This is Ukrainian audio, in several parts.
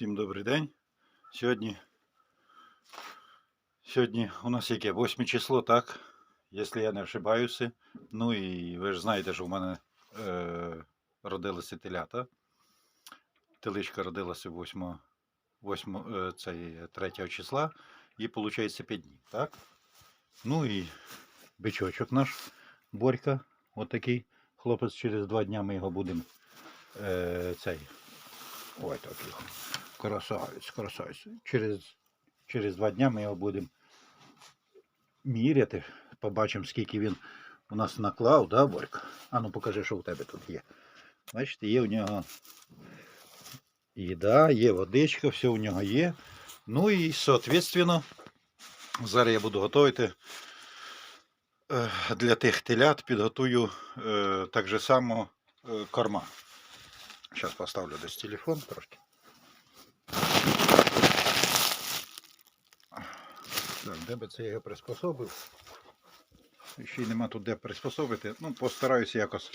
Всім добрий день. Сьогодні, сьогодні у нас яке? 8 число, так? Якщо я не ошибаюся. Ну і ви ж знаєте, що в мене е, родилися телята. Теличка родилася 8, 8 е, цей, 3 числа і виходить 5 днів, так? Ну і бичочок наш, Борька, отакий хлопець, через 2 дня ми його будемо е, цей. Ой, такий. Красавець, красавець. Через, через два дня ми його будемо міряти. Побачимо, скільки він у нас наклав, да, Борька? А ну покажи, що у тебе тут є. Бачите, є у нього їда, є водичка, все у нього є. Ну і, соответственно, зараз я буду готувати е, для тих телят, підготую е, так же само е, корма. Зараз поставлю десь телефон трошки. Так, де би це я його приспособив? Ще й нема тут де приспособити. Ну, постараюся якось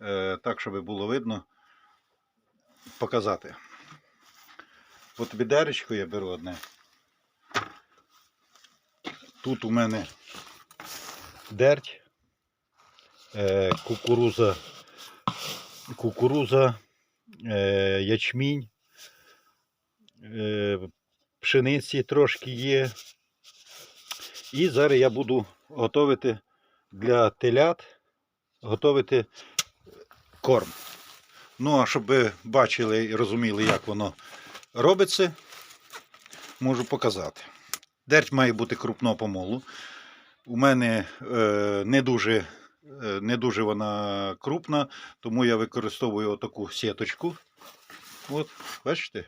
е, так, щоб було видно показати. От відеречко я беру одне. Тут у мене дерть, е, кукуруза, кукуруза, е, ячмінь, пшениці трошки є. І зараз я буду готувати для телят, готувати корм. Ну, а щоб ви бачили і розуміли, як воно робиться, можу показати. Дерть має бути крупного помолу. У мене е, не дуже е, не дуже вона крупна, тому я використовую отаку сіточку. От, бачите?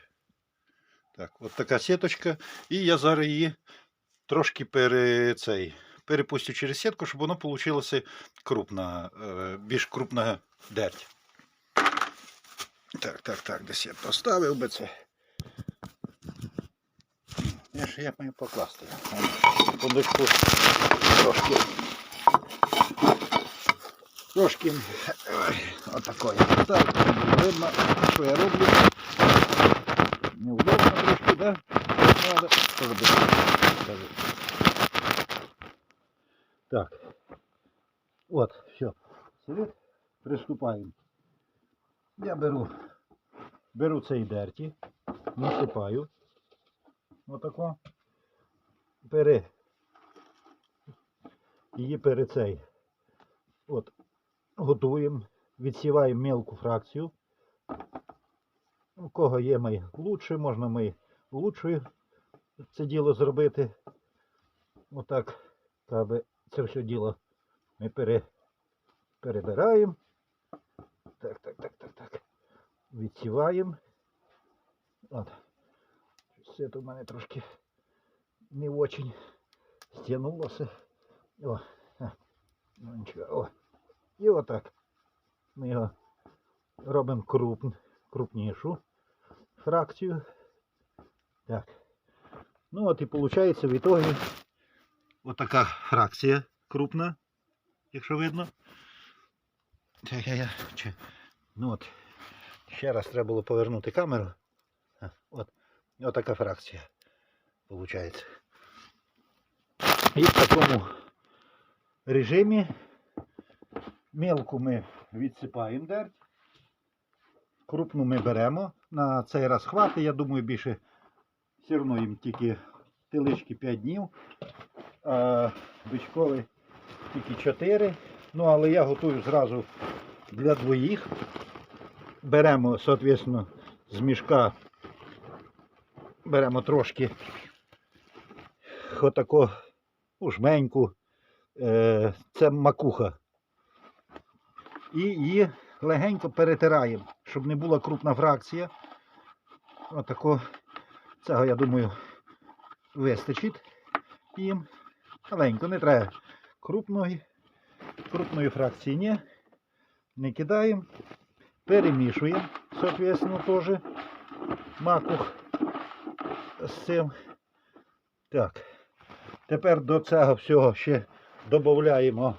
Так, от така сіточка. І я зараз її трошки пере, цей, перепустю через сітку, щоб воно вийшло крупна, е, більш крупна дерть. Так, так, так, десь я поставив би це. Я ж як маю покласти. Секундочку трошки. Трошки отакої. Так, видно, що я роблю. Неудобно? Надо. Робити? Так. От, все. Приступаємо. Я беру, беру цей дерті, насипаю. Отако. Пере. Її пере цей. От. Готуємо. Відсіваємо мелку фракцію. У кого є ми лучше, можна ми лучшою це діло зробити. Отак, аби це все діло ми пере, перебираємо. Так, так, так, так, так. Відсіваємо. От. Все тут в мене трошки не очень стягнулося. О, ну нічого. О. І отак. Ми його робимо круп, крупнішу фракцію. Так. Ну от і виходить в ітогі отака фракція крупна, якщо видно. Ну от, ще раз треба було повернути камеру. От, отака фракція виходить. І в такому режимі мелку ми відсипаємо дерть. Крупну ми беремо. На цей раз хватить, я думаю, більше все одно їм тільки телички 5 днів, а бичкові тільки 4. Ну, але я готую зразу для двоїх. Беремо, соответственно, з мішка беремо трошки отако ну, жменьку. Е, Це макуха. І її легенько перетираємо, щоб не була крупна фракція. Отако. Цього, я думаю, вистачить їм. Маленько, не треба крупної, крупної фракції ні. Не кидаємо. Перемішуємо, соответственно, теж макух з цим. Так. Тепер до цього всього ще додаємо.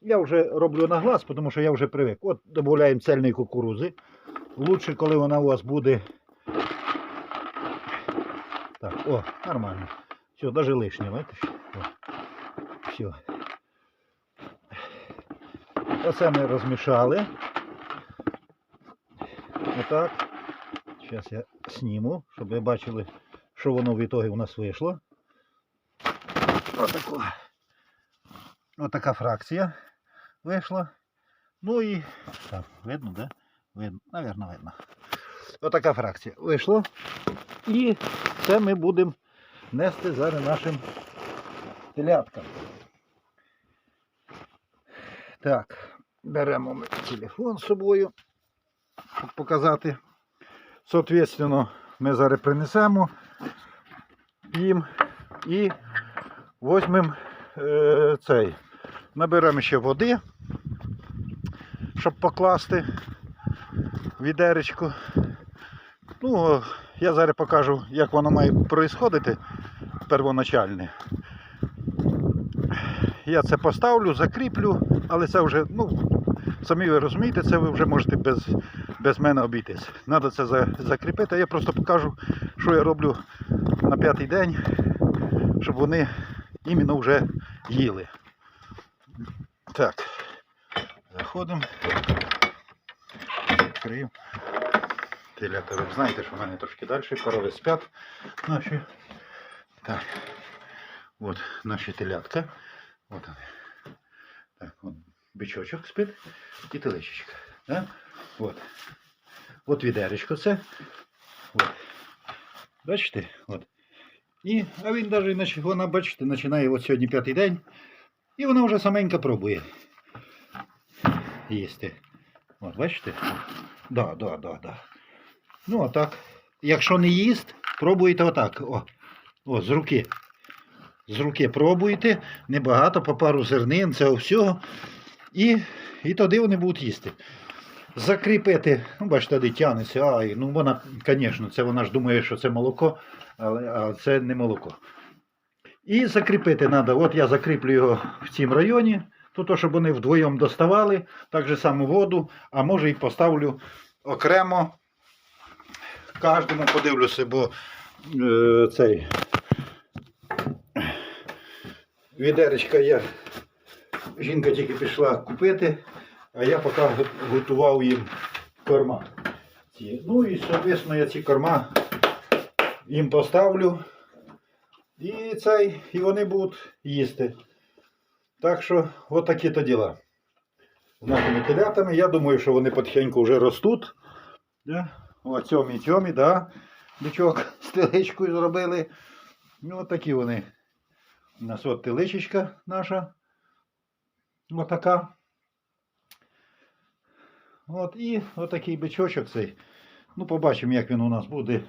Я вже роблю на глаз, тому що я вже привик. От додаємо цельної кукурузи. Лучше, коли вона у вас буде. Так, о, нормально. Все, даже лишнє, бачиш? О, все. Оце ми розмішали. Отак. Зараз я зніму, щоб ви бачили, що воно в ітогі у нас вийшло. Отаку. Отака фракція вийшла. Ну і. Так, видно, да? Видно, Навірно, видно. Отака фракція вийшла. І це ми будемо нести зараз нашим теляткам. Так, беремо ми телефон з собою, щоб показати. Соответственно, ми зараз принесемо їм і візьмемо е, цей. Наберемо ще води, щоб покласти відеречку. Ну, я зараз покажу, як воно має происходити первоначальне. Я це поставлю, закріплю, але це вже, ну, самі ви розумієте, це ви вже можете без, без мене обійтись. Треба це за- закріпити, а я просто покажу, що я роблю на п'ятий день, щоб вони іменно вже їли. Так, заходимо. Відкриємо. Телята, ви знаєте, що в мене трошки далі, корови спять наші. Так. От наші телятка. От вони. Так, от бичочок спить і теличечка. Да? От. От відеречко це. От. Бачите? От. І, а він навіть, вона, бачите, починає от сьогодні п'ятий день. І вона вже саменька пробує їсти. От, бачите? Да, да, да, да. Ну, отак. Якщо не їсть, пробуйте отак. О, о, з руки. З руки пробуйте, небагато, по пару зернин, цього всього. І, і тоді вони будуть їсти. Закріпити, ну, бачите, тоді тягнеться, ай, ну вона, звісно, це вона ж думає, що це молоко, але а це не молоко. І закріпити треба. От я закріплю його в цім районі, то щоб вони вдвоєм доставали, так же само воду, а може і поставлю окремо. Кожному подивлюся, бо е, цей відеречка я. Жінка тільки пішла купити, а я поки готував їм корма. Ну і, соответственно, я ці корма їм поставлю. І цей, і вони будуть їсти. Так що, от такі то діла. З нашими телятами. Я думаю, що вони потихеньку вже ростуть. О, цьомі цьомі, да. Бичок з теличкою зробили. Ну, от такі вони. У нас от теличечка наша. Отака. От і отакий бичочок цей. Ну, побачимо, як він у нас буде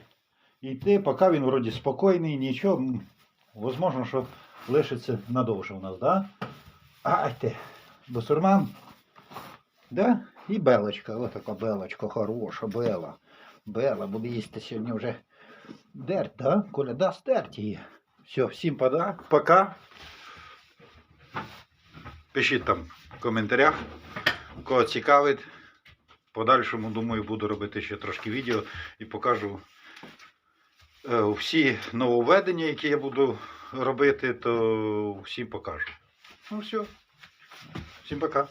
йти. Поки він вроді спокійний, нічого. Возможно, що лишиться надовше у нас, да? Ай ти, бусурман. Да? І белочка, ось така белочка, хороша, бела. Бела, буде їсти сьогодні вже дерть, да? Коля, да, стерть її. Все, всім пода. Пока. Пишіть там в коментарях, кого цікавить. Подальшому, думаю, буду робити ще трошки відео і покажу е, всі нововведення, які я буду робити, то всім покажу. Ну все. Всім пока.